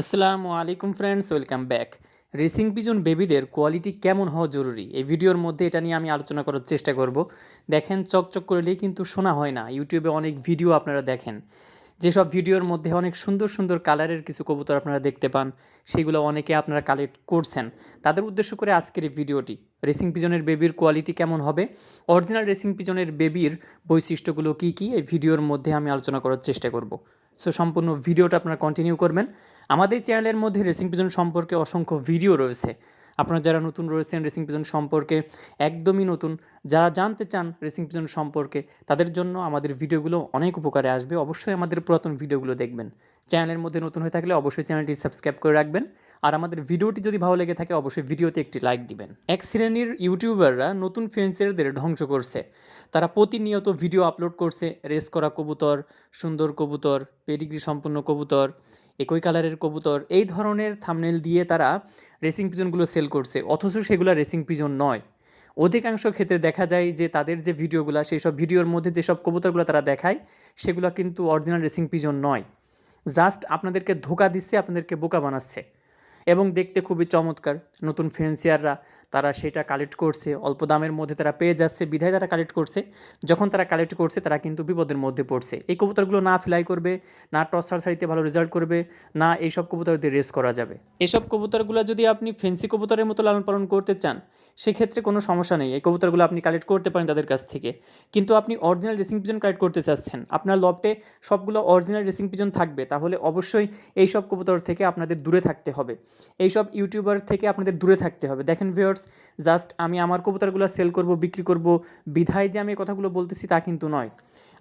আসসালামু আলাইকুম friends welcome back racing pigeon বেবিদের কোয়ালিটি কেমন হওয়া জরুরি? এই ভিডিওর মধ্যে এটা নিয়ে আমি আলোচনা করার চেষ্টা করব। দেখেন, চকচক করলেই কিন্তু শোনা হয় না। ইউটিউবে অনেক ভিডিও আপনারা দেখেন। যেসব ভিডিওর মধ্যে অনেক সুন্দর সুন্দর কালারের কিছু কবুতর আপনারা দেখতে পান, সেগুলো অনেকে আপনারা কালেক্ট করছেন। তাদের উদ্দেশ্য করে আজকের এই ভিডিওটি রেসিং পিজনের বেবির কোয়ালিটি কেমন হবে? অরিজিনাল রেসিং পিজনের বেবির বৈশিষ্ট্যগুলো কী কী? এই ভিডিওর মধ্যে আমি আলোচনা করার চেষ্টা করব। সো সম্পূর্ণ ভিডিওটা আপনারা কন্টিনিউ করবেন। আমাদের চ্যানেলের মধ্যে রেসিং পিজন সম্পর্কে অসংখ্য ভিডিও রয়েছে। আপনারা যারা নতুন রয়েছেন রেসিং পিজন সম্পর্কে, একদমই নতুন, যারা জানতে চান রেসিং পিজন সম্পর্কে, তাদের জন্য আমাদের ভিডিওগুলো অনেক উপকারে আসবে। অবশ্যই আমাদের পুরাতন ভিডিওগুলো দেখবেন। চ্যানেলের মধ্যে নতুন হয়ে থাকলে অবশ্যই চ্যানেলটি সাবস্ক্রাইব করে রাখবেন। আর আমাদের ভিডিওটি যদি ভালো লেগে থাকে, অবশ্যই ভিডিওতে একটি লাইক দিবেন। এক শ্রেণির ইউটিউবাররা নতুন ফেন্সারদের ধ্বংস করছে। তারা প্রতিনিয়ত ভিডিও আপলোড করছে। রেস করা কবুতর, সুন্দর কবুতর পেডিগ্রি সম্পন্ন কবুতর একই কালারের কবুতর। এই ধরনের থামনেল দিয়ে তারা রেসিং পিজনগুলো সেল করছে। অথচ সেগুলো রেসিং পিজন নয়। অধিকাংশ ক্ষেত্রে দেখা যায় যে তাদের যে ভিডিওগুলো, সেই সব ভিডিওর মধ্যে যেসব কবুতরগুলো তারা দেখায়, সেগুলো কিন্তু অরিজিনাল রেসিং পিজন নয়। জাস্ট আপনাদেরকে ধোকা দিচ্ছে, আপনাদেরকে বোকা বানাচ্ছে। এবং দেখতে খুবই চমৎকার। নতুন ফেন্সিয়াররা তারা সেটা কালেক্ট করছে। অল্প দামের মধ্যে তারা পেয়ে যাচ্ছে, বিধায় তারা কালেক্ট করছে। যখন তারা কালেক্ট করছে, তারা কিন্তু বিপদের মধ্যে পড়ছে। এই কবুতরগুলো না ফ্লাই করবে, না টস সারিতে ভালো রেজাল্ট করবে, না এইসব কবুতর দিয়ে রেস করা যাবে। এসব কবুতরগুলো যদি আপনি ফেন্সি কবুতরের মতো লালন পালন করতে চান সেক্ষেত্রে কোনো সমস্যা নেই। এই কবুতরগুলো আপনি কালেক্ট করতে পারেন তাদের কাছ থেকে। কিন্তু আপনি অরিজিনাল রেসিং পিজন কালেক্ট করতে চাচ্ছেন, আপনার লফটে সবগুলো অরিজিনাল রেসিং পিজন থাকবে, তাহলে অবশ্যই এই সব কবুতর থেকে আপনাদের দূরে থাকতে হবে। এই সব ইউটিউবার থেকে আপনাদের দূরে থাকতে হবে। দেখেন ভিউয়ার্স জাস্ট আমি আমার কবুতরগুলো সেল করব, বিক্রি করব, বিধায় যে আমি কথাগুলো বলতেছি তা কিন্তু নয়।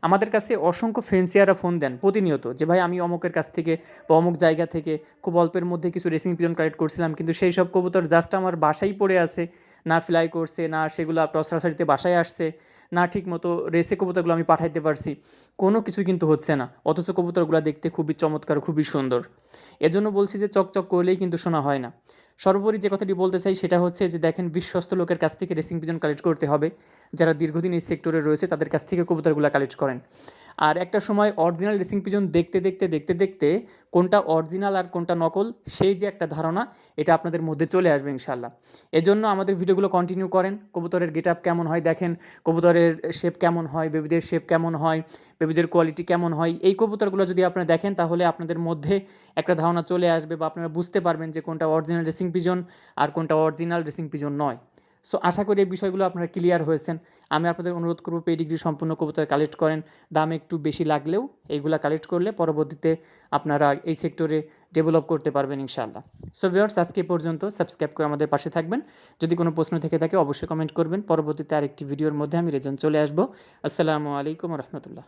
আমাদের কাছে অসংখ্য ফেন্সিয়াররা ফোন দেন প্রতিনিয়ত, যে ভাই আমি অমুকের কাছ থেকে বা অমুক জায়গা থেকে খুব অল্পের মধ্যে কিছু রেসিং পিজন কালেক্ট করছিলাম, কিন্তু সেই সব কবুতর জাস্ট আমার বাসায় পড়ে আছে না ফ্লাই করছে, না সেগুলো টসরাসারিতে বাসায় আসছে, না ঠিক মতো রেসে কবুতরগুলো আমি পাঠাইতে পারছি, কোনো কিছু কিন্তু হচ্ছে না। অথচ কবুতরগুলো দেখতে খুবই চমৎকার, খুবই সুন্দর। এজন্য বলছি যে চকচক করলেই কিন্তু শোনা হয় না। সর্বোপরি যে কথাটি বলতে চাই সেটা হচ্ছে যে দেখেন বিশ্বস্ত লোকের কাছ থেকে রেসিং পিজন কালেক্ট করতে হবে। যারা দীর্ঘদিন এই সেক্টরে রয়েছে তাদের কাছ থেকে কবুতরগুলো কালেক্ট করেন। আর একটা সময় অরিজিনাল রেসিং পিজন দেখতে দেখতে দেখতে দেখতে কোনটা অরিজিনাল আর কোনটা নকল, সেই যে একটা ধারণা, এটা আপনাদের মধ্যে চলে আসবে ইনশাল্লাহ এজন্য আমাদের ভিডিওগুলো কন্টিনিউ করেন। কবুতরের গেট আপ কেমন হয় দেখেন। কবুতরের শেপ কেমন হয় বেবিদের শেপ কেমন হয় বেবিদের কোয়ালিটি কেমন হয়, এই কবুতরগুলো যদি আপনারা দেখেন, তাহলে আপনাদের মধ্যে একটা ধারণা চলে আসবে বা আপনারা বুঝতে পারবেন যে কোনটা অরিজিনাল রেসিং পিজন আর কোনটা অরিজিনাল রেসিং পিজন নয়। সো আশা করি এই বিষয়গুলো আপনারা ক্লিয়ার হয়েছেন। আমি আপনাদের অনুরোধ করব পেডিগ্রি সম্পূর্ণ কবুতর কালেক্ট করেন। দাম একটু বেশি লাগলেও এইগুলা কালেক্ট করলে পরবর্তীতে আপনারা এই সেক্টরে ডেভেলপ করতে পারবেন ইনশাআল্লাহ। সো ভিওর্স আজকে পর্যন্ত। সাবস্ক্রাইব করে আমাদের পাশে থাকবেন। যদি কোনো প্রশ্ন থেকে থাকে, অবশ্যই কমেন্ট করবেন। পরবর্তীতে আরেকটি ভিডিওর মধ্যে আমি রেজন চলে আসব। আসসালামু আলাইকুম রহমতুল্লাহ।